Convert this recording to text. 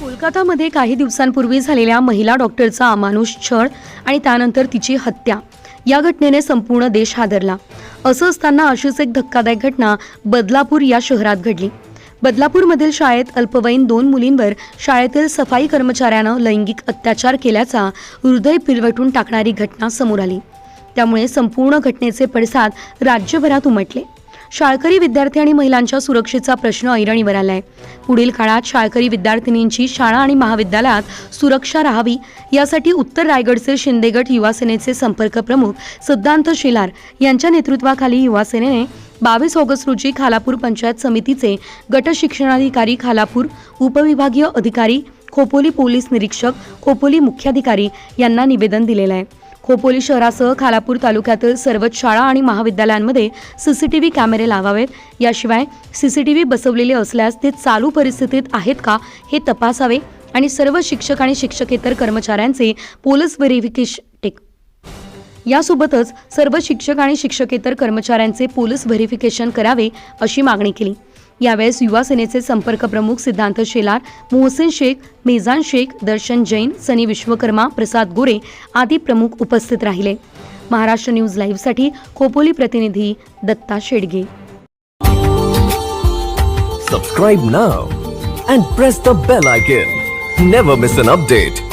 कोलकातामध्ये काही दिवसांपूर्वी झालेल्या महिला डॉक्टरचा अमानुष छळ आणि त्यानंतर तिची हत्या. या घटनेने संपूर्ण देश हादरला. असं असताना अशीच एक धक्कादायक घटना बदलापूर या शहरात घडली. बदलापूरमधील शाळेत अल्पवयीन दोन मुलींवर शाळेतील सफाई कर्मचाऱ्यानं लैंगिक अत्याचार केल्याचा हृदय पिरवटून टाकणारी घटना समोर आली. त्यामुळे संपूर्ण घटनेचे पडसाद राज्यभरात उमटले. शाळकरी विद्यार्थी आणि महिलांच्या सुरक्षेचा प्रश्न ऐरणीवर आलाय. पुढील काळात शाळकरी विद्यार्थिनींची शाळा आणि महाविद्यालयात सुरक्षा राहावी यासाठी उत्तर रायगडचे शिंदेगड युवा सेनेचे संपर्क प्रमुख सिद्धांत शिलार यांच्या नेतृत्वाखाली युवा सेनेने बावीस ऑगस्ट रोजी खालापूर पंचायत समितीचे गट शिक्षणाधिकारी खालापूर उपविभागीय अधिकारी खोपोली पोलीस निरीक्षक खोपोली मुख्याधिकारी यांना निवेदन दिलेलं आहे. खोपोली शहरासह खालापूर तालुक्यातील सर्वच शाळा आणि महाविद्यालयांमध्ये सीसीटीव्ही कॅमेरे लावावेत. याशिवाय सीसीटीव्ही बसवलेले असल्यास ते चालू परिस्थितीत आहेत का हे तपासावे आणि सर्व शिक्षक आणि शिक्षकेतर कर्मचाऱ्यांचे पोलीस व्हेरिफिकेशन टेक यासोबतच सर्व शिक्षक आणि शिक्षकेतर कर्मचाऱ्यांचे पोलीस व्हेरिफिकेशन करावे अशी मागणी केली. यावेळेस युवा सेनेचे संपर्क प्रमुख सिद्धांत शेलार मोहसिन शेख मेजान शेख दर्शन जैन सनी विश्वकर्मा प्रसाद गोरे आदी प्रमुख उपस्थित राहिले. महाराष्ट्र न्यूज लाईव्हसाठी खोपोली प्रतिनिधी Datta Shedge. Subscribe now and press the bell icon never miss an update